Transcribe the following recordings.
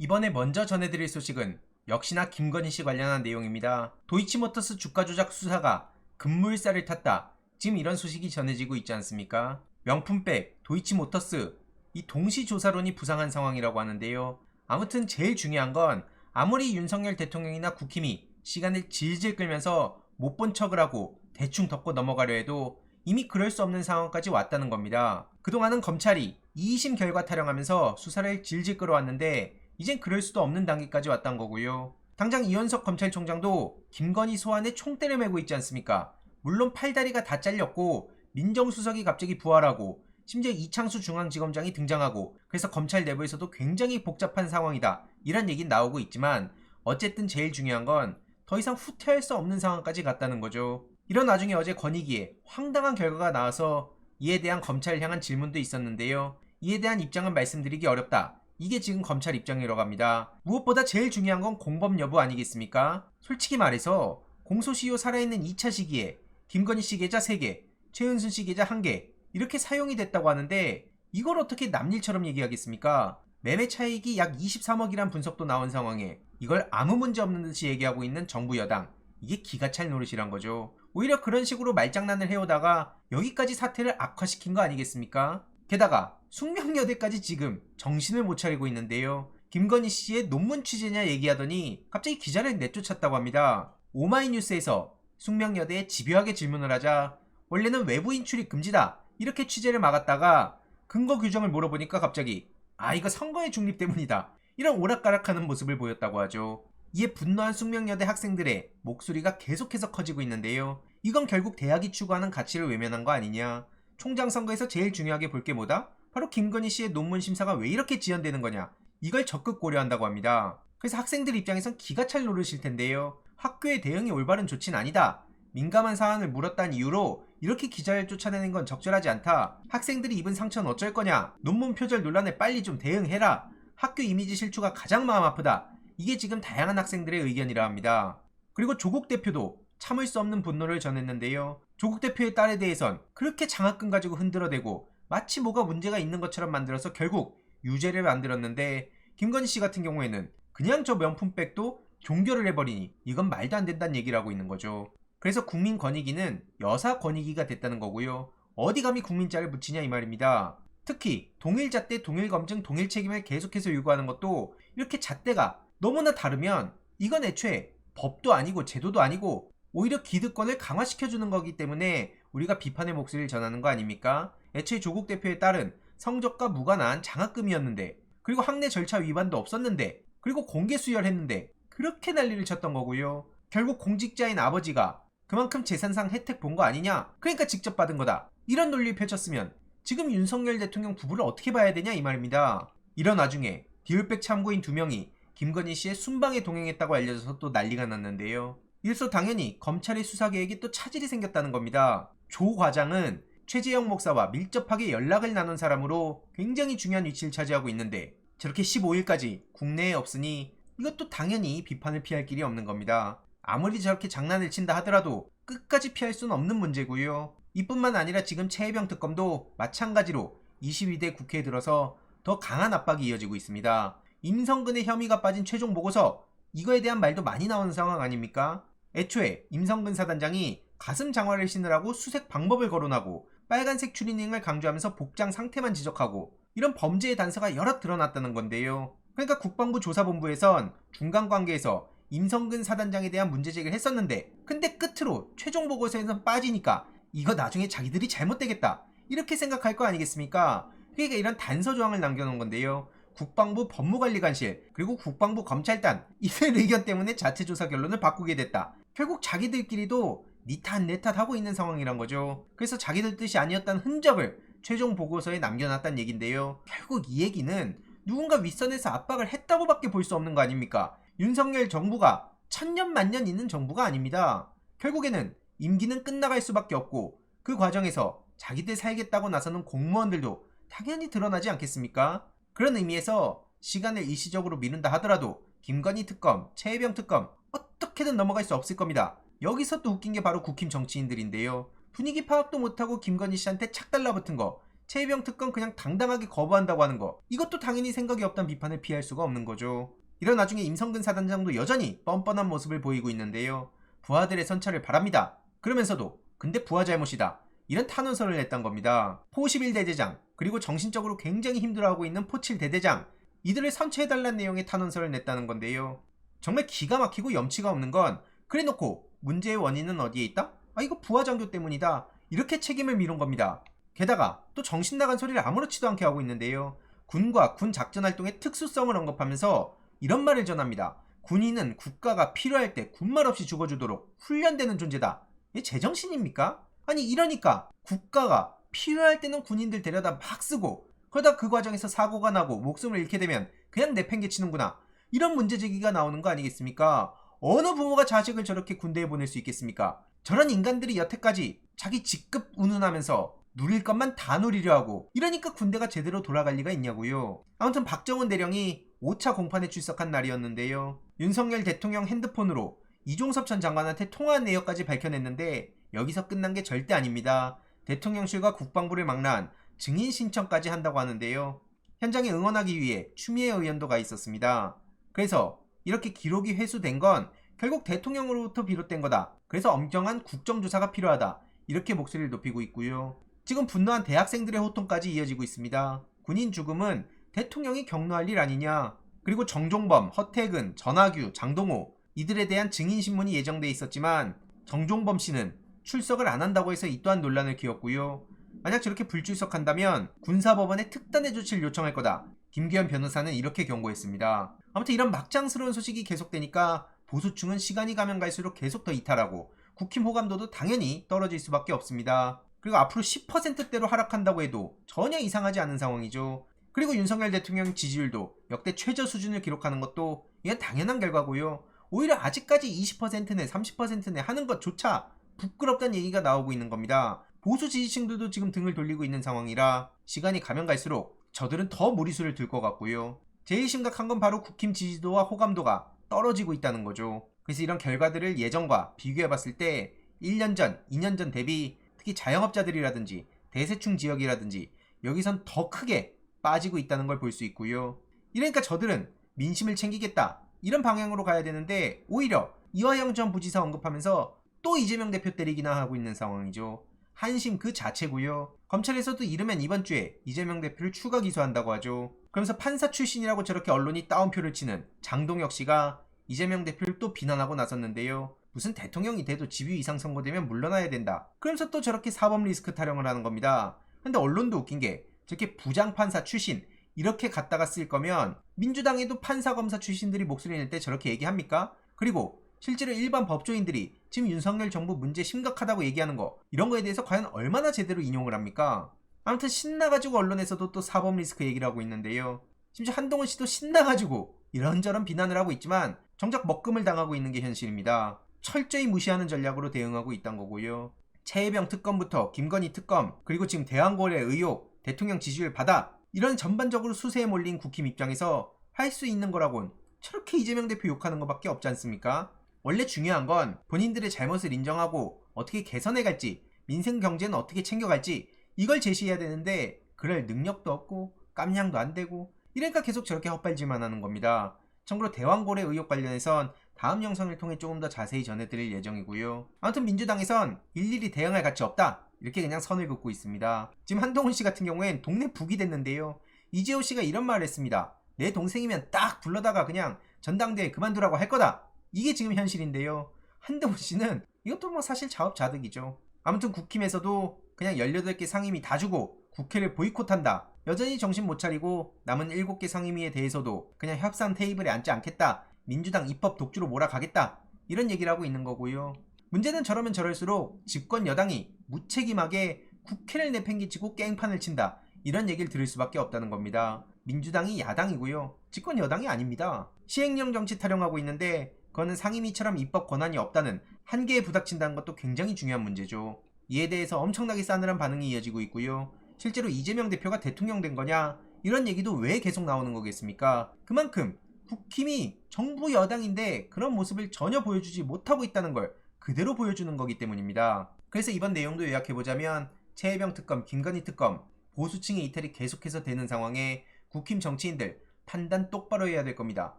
이번에 먼저 전해드릴 소식은 역시나 김건희 씨 관련한 내용입니다. 도이치모터스 주가 조작 수사가 급물살을 탔다. 지금 이런 소식이 전해지고 있지 않습니까? 명품백, 도이치모터스, 이 동시 조사론이 부상한 상황이라고 하는데요. 아무튼 제일 중요한 건 아무리 윤석열 대통령이나 국힘이 시간을 질질 끌면서 못 본 척을 하고 대충 덮고 넘어가려 해도 이미 그럴 수 없는 상황까지 왔다는 겁니다. 그동안은 검찰이 2심 결과 타령하면서 수사를 질질 끌어왔는데 이젠 그럴 수도 없는 단계까지 왔단 거고요. 당장 이현석 검찰총장도 김건희 소환에 총대를 메고 있지 않습니까? 물론 팔다리가 다 잘렸고 민정수석이 갑자기 부활하고 심지어 이창수 중앙지검장이 등장하고 그래서 검찰 내부에서도 굉장히 복잡한 상황이다 이런 얘기는 나오고 있지만 어쨌든 제일 중요한 건 더 이상 후퇴할 수 없는 상황까지 갔다는 거죠. 이런 와중에 어제 권익위에 황당한 결과가 나와서 이에 대한 검찰을 향한 질문도 있었는데요. 이에 대한 입장은 말씀드리기 어렵다. 이게 지금 검찰 입장이라고 합니다. 무엇보다 제일 중요한 건 공범 여부 아니겠습니까? 솔직히 말해서 공소시효 살아있는 2차 시기에 김건희 씨 계좌 3개, 최은순 씨 계좌 1개 이렇게 사용이 됐다고 하는데 이걸 어떻게 남일처럼 얘기하겠습니까? 매매 차익이 약 23억이란 분석도 나온 상황에 이걸 아무 문제 없는 듯이 얘기하고 있는 정부 여당 이게 기가 찰 노릇이란 거죠. 오히려 그런 식으로 말장난을 해오다가 여기까지 사태를 악화시킨 거 아니겠습니까? 게다가 숙명여대까지 지금 정신을 못 차리고 있는데요. 김건희 씨의 논문 취재냐 얘기하더니 갑자기 기자를 내쫓았다고 합니다. 오마이뉴스에서 숙명여대에 집요하게 질문을 하자 원래는 외부인 출입 금지다 이렇게 취재를 막았다가 근거 규정을 물어보니까 갑자기 아 이거 선거의 중립 때문이다 이런 오락가락하는 모습을 보였다고 하죠. 이에 분노한 숙명여대 학생들의 목소리가 계속해서 커지고 있는데요. 이건 결국 대학이 추구하는 가치를 외면한 거 아니냐. 총장 선거에서 제일 중요하게 볼 게 뭐다? 바로 김건희 씨의 논문 심사가 왜 이렇게 지연되는 거냐. 이걸 적극 고려한다고 합니다. 그래서 학생들 입장에선 기가 찰 노릇일 텐데요. 학교의 대응이 올바른 조치는 아니다. 민감한 사안을 물었다는 이유로 이렇게 기자를 쫓아내는 건 적절하지 않다. 학생들이 입은 상처는 어쩔 거냐. 논문 표절 논란에 빨리 좀 대응해라. 학교 이미지 실추가 가장 마음 아프다. 이게 지금 다양한 학생들의 의견이라 합니다. 그리고 조국 대표도 참을 수 없는 분노를 전했는데요. 조국 대표의 딸에 대해선 그렇게 장학금 가지고 흔들어대고 마치 뭐가 문제가 있는 것처럼 만들어서 결국 유죄를 만들었는데 김건희 씨 같은 경우에는 그냥 저 명품백도 종결을 해버리니 이건 말도 안 된다는 얘기를 하고 있는 거죠. 그래서 국민 권익위는 여사 권익위가 됐다는 거고요. 어디 감히 국민자를 붙이냐 이 말입니다. 특히 동일 잣대, 동일 검증, 동일 책임을 계속해서 요구하는 것도 이렇게 잣대가 너무나 다르면 이건 애초에 법도 아니고 제도도 아니고 오히려 기득권을 강화시켜주는 거기 때문에 우리가 비판의 목소리를 전하는 거 아닙니까? 애초에 조국 대표의 딸은 성적과 무관한 장학금이었는데 그리고 학내 절차 위반도 없었는데 그리고 공개 수혈했는데 그렇게 난리를 쳤던 거고요. 결국 공직자인 아버지가 그만큼 재산상 혜택 본 거 아니냐? 그러니까 직접 받은 거다. 이런 논리를 펼쳤으면 지금 윤석열 대통령 부부를 어떻게 봐야 되냐 이 말입니다. 이런 와중에 디올백 참고인 두 명이 김건희 씨의 순방에 동행했다고 알려져서 또 난리가 났는데요. 이래서 당연히 검찰의 수사 계획에 또 차질이 생겼다는 겁니다. 조 과장은 최재형 목사와 밀접하게 연락을 나눈 사람으로 굉장히 중요한 위치를 차지하고 있는데 저렇게 15일까지 국내에 없으니 이것도 당연히 비판을 피할 길이 없는 겁니다. 아무리 저렇게 장난을 친다 하더라도 끝까지 피할 수는 없는 문제고요. 이뿐만 아니라 지금 최혜병 특검도 마찬가지로 22대 국회에 들어서 더 강한 압박이 이어지고 있습니다. 임성근의 혐의가 빠진 최종 보고서 이거에 대한 말도 많이 나오는 상황 아닙니까? 애초에 임성근 사단장이 가슴 장화를 신으라고 수색 방법을 거론하고 빨간색 추리닝을 강조하면서 복장 상태만 지적하고 이런 범죄의 단서가 여러 드러났다는 건데요. 그러니까 국방부 조사본부에선 중간 관계에서 임성근 사단장에 대한 문제 제기를 했었는데 근데 끝으로 최종 보고서에선 빠지니까 이거 나중에 자기들이 잘못되겠다 이렇게 생각할 거 아니겠습니까? 그러니까 이런 단서 조항을 남겨놓은 건데요. 국방부 법무관리관실 그리고 국방부 검찰단 이들 의견 때문에 자체 조사 결론을 바꾸게 됐다. 결국 자기들끼리도 니탓 내탓 하고 있는 상황이란 거죠. 그래서 자기들 뜻이 아니었다는 흔적을 최종 보고서에 남겨놨다는 얘긴데요. 결국 이 얘기는 누군가 윗선에서 압박을 했다고밖에 볼 수 없는 거 아닙니까? 윤석열 정부가 천년 만년 있는 정부가 아닙니다. 결국에는 임기는 끝나갈 수밖에 없고 그 과정에서 자기들 살겠다고 나서는 공무원들도 당연히 드러나지 않겠습니까? 그런 의미에서 시간을 일시적으로 미룬다 하더라도 김건희 특검, 최혜병 특검 어떻게든 넘어갈 수 없을 겁니다. 여기서 또 웃긴 게 바로 국힘 정치인들인데요. 분위기 파악도 못하고 김건희 씨한테 착 달라붙은 거 최혜병 특검 그냥 당당하게 거부한다고 하는 거 이것도 당연히 생각이 없단 비판을 피할 수가 없는 거죠. 이런 와중에 임성근 사단장도 여전히 뻔뻔한 모습을 보이고 있는데요. 부하들의 선처를 바랍니다. 그러면서도 근데 부하 잘못이다. 이런 탄원서를 냈단 겁니다. 포11 대대장 그리고 정신적으로 굉장히 힘들어하고 있는 포7 대대장 이들을 선처해달라는 내용의 탄원서를 냈다는 건데요. 정말 기가 막히고 염치가 없는 건 그래놓고 문제의 원인은 어디에 있다? 아 이거 부하 장교 때문이다. 이렇게 책임을 미룬 겁니다. 게다가 또 정신 나간 소리를 아무렇지도 않게 하고 있는데요. 군과 군 작전 활동의 특수성을 언급하면서 이런 말을 전합니다. 군인은 국가가 필요할 때 군말 없이 죽어주도록 훈련되는 존재다. 이게 제정신입니까? 아니 이러니까 국가가 필요할 때는 군인들 데려다 막 쓰고 그러다 그 과정에서 사고가 나고 목숨을 잃게 되면 그냥 내팽개치는구나. 이런 문제 제기가 나오는 거 아니겠습니까? 어느 부모가 자식을 저렇게 군대에 보낼 수 있겠습니까? 저런 인간들이 여태까지 자기 직급 운운하면서 누릴 것만 다 누리려 하고 이러니까 군대가 제대로 돌아갈 리가 있냐고요. 아무튼 박정훈 대령이 5차 공판에 출석한 날이었는데요. 윤석열 대통령 핸드폰으로 이종섭 전 장관한테 통화한 내역까지 밝혀냈는데 여기서 끝난 게 절대 아닙니다. 대통령실과 국방부를 망라한 증인 신청까지 한다고 하는데요. 현장에 응원하기 위해 추미애 의원도 가 있었습니다. 그래서 이렇게 기록이 회수된 건 결국 대통령으로부터 비롯된 거다. 그래서 엄정한 국정조사가 필요하다. 이렇게 목소리를 높이고 있고요. 지금 분노한 대학생들의 호통까지 이어지고 있습니다. 군인 죽음은 대통령이 격노할 일 아니냐. 그리고 정종범, 허태근, 전하규, 장동호 이들에 대한 증인 신문이 예정돼 있었지만 정종범 씨는 출석을 안 한다고 해서 이 또한 논란을 키웠고요. 만약 저렇게 불출석한다면 군사법원에 특단의 조치를 요청할 거다. 김기현 변호사는 이렇게 경고했습니다. 아무튼 이런 막장스러운 소식이 계속되니까 보수층은 시간이 가면 갈수록 계속 더 이탈하고 국힘 호감도도 당연히 떨어질 수밖에 없습니다. 그리고 앞으로 10%대로 하락한다고 해도 전혀 이상하지 않은 상황이죠. 그리고 윤석열 대통령 지지율도 역대 최저 수준을 기록하는 것도 이건 당연한 결과고요. 오히려 아직까지 20%네 30%네 하는 것조차 부끄럽다는 얘기가 나오고 있는 겁니다. 보수 지지층들도 지금 등을 돌리고 있는 상황이라 시간이 가면 갈수록 저들은 더 무리수를 들 것 같고요. 제일 심각한 건 바로 국힘 지지도와 호감도가 떨어지고 있다는 거죠. 그래서 이런 결과들을 예전과 비교해 봤을 때 1년 전, 2년 전 대비 특히 자영업자들이라든지 대세충 지역이라든지 여기선 더 크게 빠지고 있다는 걸 볼 수 있고요. 이러니까 저들은 민심을 챙기겠다 이런 방향으로 가야 되는데 오히려 이화영 전 부지사 언급하면서 또 이재명 대표 때리기나 하고 있는 상황이죠. 한심 그 자체고요. 검찰에서도 이르면 이번 주에 이재명 대표를 추가 기소한다고 하죠. 그러면서 판사 출신이라고 저렇게 언론이 따옴표를 치는 장동혁 씨가 이재명 대표를 또 비난하고 나섰는데요. 무슨 대통령이 돼도 집유 이상 선고되면 물러나야 된다. 그러면서 또 저렇게 사법 리스크 타령을 하는 겁니다. 근데 언론도 웃긴 게 저렇게 부장 판사 출신 이렇게 갖다가 쓸 거면 민주당에도 판사 검사 출신들이 목소리 낼 때 저렇게 얘기합니까? 그리고 실제로 일반 법조인들이 지금 윤석열 정부 문제 심각하다고 얘기하는 거 이런 거에 대해서 과연 얼마나 제대로 인용을 합니까? 아무튼 신나가지고 언론에서도 또 사법 리스크 얘기를 하고 있는데요. 심지어 한동훈 씨도 신나가지고 이런저런 비난을 하고 있지만 정작 먹금을 당하고 있는 게 현실입니다. 철저히 무시하는 전략으로 대응하고 있던 거고요. 최혜병 특검부터 김건희 특검 그리고 지금 대왕고래 의혹 대통령 지지율 받아 이런 전반적으로 수세에 몰린 국힘 입장에서 할 수 있는 거라곤 저렇게 이재명 대표 욕하는 것밖에 없지 않습니까? 원래 중요한 건 본인들의 잘못을 인정하고 어떻게 개선해 갈지 민생 경제는 어떻게 챙겨갈지 이걸 제시해야 되는데 그럴 능력도 없고 깜냥도 안 되고 이러니까 계속 저렇게 헛발질만 하는 겁니다. 참고로 대왕고래 의혹 관련해선 다음 영상을 통해 조금 더 자세히 전해드릴 예정이고요. 아무튼 민주당에선 일일이 대응할 가치 없다. 이렇게 그냥 선을 긋고 있습니다. 지금 한동훈 씨 같은 경우엔 동네 북이 됐는데요. 이재호 씨가 이런 말을 했습니다. 내 동생이면 딱 불러다가 그냥 전당대회 그만두라고 할 거다. 이게 지금 현실인데요. 한동훈 씨는 이것도 뭐 사실 자업자득이죠. 아무튼 국힘에서도 그냥 18개 상임위 다 주고 국회를 보이콧한다. 여전히 정신 못 차리고 남은 7개 상임위에 대해서도 그냥 협상 테이블에 앉지 않겠다. 민주당 입법 독주로 몰아가겠다. 이런 얘기를 하고 있는 거고요. 문제는 저러면 저럴수록 집권 여당이 무책임하게 국회를 내팽개치고 깽판을 친다. 이런 얘기를 들을 수밖에 없다는 겁니다. 민주당이 야당이고요. 집권 여당이 아닙니다. 시행령 정치 타령하고 있는데 그거는 상임위처럼 입법 권한이 없다는 한계에 부닥친다는 것도 굉장히 중요한 문제죠. 이에 대해서 엄청나게 싸늘한 반응이 이어지고 있고요. 실제로 이재명 대표가 대통령 된 거냐? 이런 얘기도 왜 계속 나오는 거겠습니까? 그만큼 국힘이 정부 여당인데 그런 모습을 전혀 보여주지 못하고 있다는 걸 그대로 보여주는 거기 때문입니다. 그래서 이번 내용도 요약해보자면 최혜병 특검, 김건희 특검 보수층의 이탈이 계속해서 되는 상황에 국힘 정치인들 판단 똑바로 해야 될 겁니다.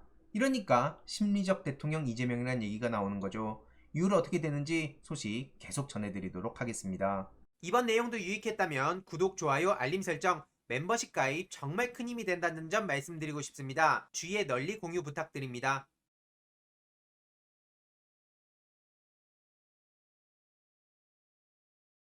이러니까 심리적 대통령 이재명이라는 얘기가 나오는 거죠. 이후로 어떻게 되는지 소식 계속 전해드리도록 하겠습니다. 이번 내용도 유익했다면 구독, 좋아요, 알림 설정, 멤버십 가입 정말 큰 힘이 된다는 점 말씀드리고 싶습니다. 주위에 널리 공유 부탁드립니다.